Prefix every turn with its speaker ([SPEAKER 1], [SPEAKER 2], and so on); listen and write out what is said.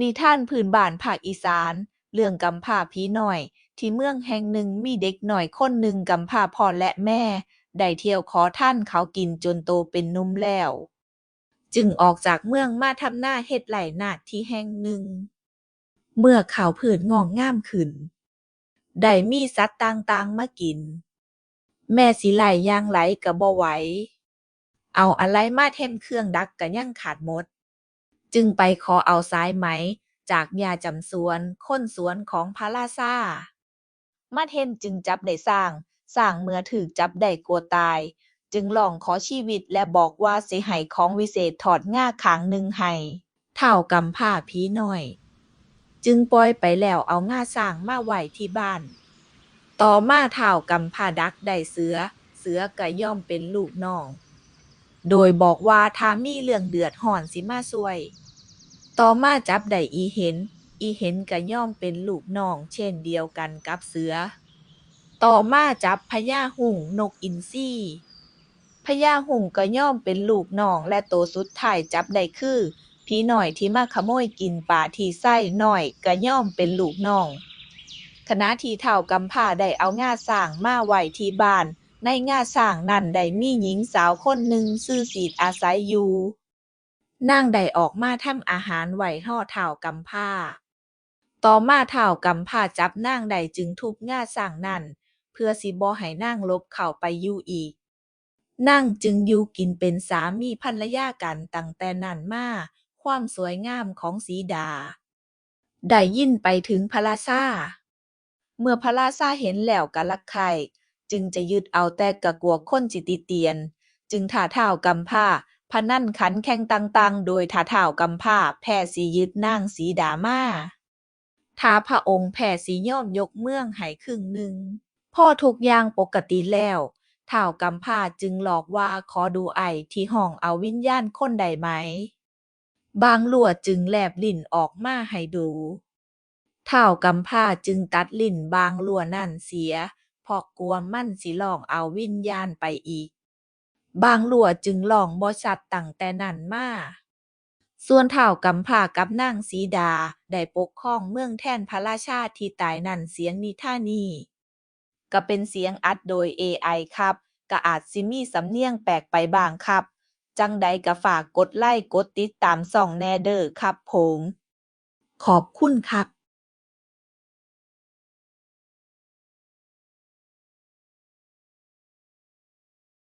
[SPEAKER 1] นิทานพื้นบ้านภาคอีสาน เรื่องกำพร้าผีน้อย ที่เมืองแห่งหนึ่งมีเด็กน้อยคนหนึ่งกำพร้าพ่อและแม่ ได้เที่ยวขอท่านเขากินจนโตเป็นนุ่มแล้ว จึงออกจากเมืองมาทำหน้าเฮ็ดไร่นาที่แห่งหนึ่ง เมื่อข้าวพืชงอกงามขึ้น ได้มีสัตว์ต่างๆมากิน แม่สิไหลย่างไรก็บ่ไหวเอาอะไรมาแทนเครื่องดักก็ยังขาดหมด จึงไปขอเอาสายไหม จากยาจำสวน คนสวนของพระราชามาเฮ็ดจึงจับได้ช้างช้างเมื่อถูกจับได้กลัวตาย จึงร้องขอชีวิตและบอกว่าเสิให้ของวิเศษถอดง่าขางหนึ่งให้เฒ่ากำพร้าผีหน้อย จึงปล่อยไปแล้วเอาง่าช้างมาไหวที่บ้าน ต่อมาเฒ่ากำพร้าดักได้เสือ เสือก็ยอมเป็นลูกน้อง โดยบอกว่าถ้ามีเรื่องเดือดร้อนสิมาช่วย ต่อมาจับได้อีเห็น อีเห็นก็ยอมเป็นลูกน้องเช่นเดียวกันกับเสือ ต่อมาจับพญาหุ้งนกอินทรีพญาหุ้งก็ยอมเป็นลูกน้องและโตสุดท้ายจับได้คือผีหน้อยที่มาขโมยกินปลาที่ไส้หน้อยก็ย่อมเป็นลูกน้องขณะทีเฒ่ากำพร้าได้เอาง่าช้างมาไว้ที่บ้าน ในง่าช้างนั้นได้มีหญิงสาวคนหนึ่งชื่อสีดอาศัยอยู่นางได้ออกมาทำอาหารไหว้รอเฒ่ากำพร้า ต่อมาเฒ่ากำพร้าจับนางได้จึงทุบง่าช้างนั้นเพื่อสิบ่ให้นางลบเข้าไปอยู่อีก นางจึงอยู่กินเป็นสามีภรรยากันตั้งแต่นั้นมาความสวยงามของสีดา ได้ยินไปถึงพระราชา เมื่อพระราชาเห็นแล้วก็รักใคร่ จึงจะยึดเอาแต่ก็กลัวคนสิติเตียน จึงท้าท้าวกำพร้าพนั่นขันแข่งต่างๆ โดยถ้าท้าวกำพร้าแพ้สิยึดนางสีดามาถ้าพระองค์แพ้สิยอมยกเมืองให้ครึ่งหนึ่งพ่อทุกอย่างปกติแล้วท้าวกำพร้าจึงหลอกว่าขอดูไอที่ห้องเอาวิญญาณคนได้ไหม บางหลั่วจึงแลบลิ้นออกมาให้ดูท้าวกำพร้าจึงตัดลิ้นบางหลัวนั้นเสีย เพราะกลัวมันสิหลอกเอาวิญญาณไปอีก บางหลัวจึงร้องบ่ชัดตั้งแต่นั้นมาส่วนท้ากำพร้ากับนางสีดา ได้ปกครองเมืองแทนพระราชาที่ตายนั้นเสียงนิท่านี้ก็เป็นเสียงอัดโดย AI ครับ ก็อาจสิมีสำเนียงแปลกไปบ้างครับ จังใดก็ฝากกดไลก์กดติดตามช่องแนเด้อครับผม ขอบคุณครับ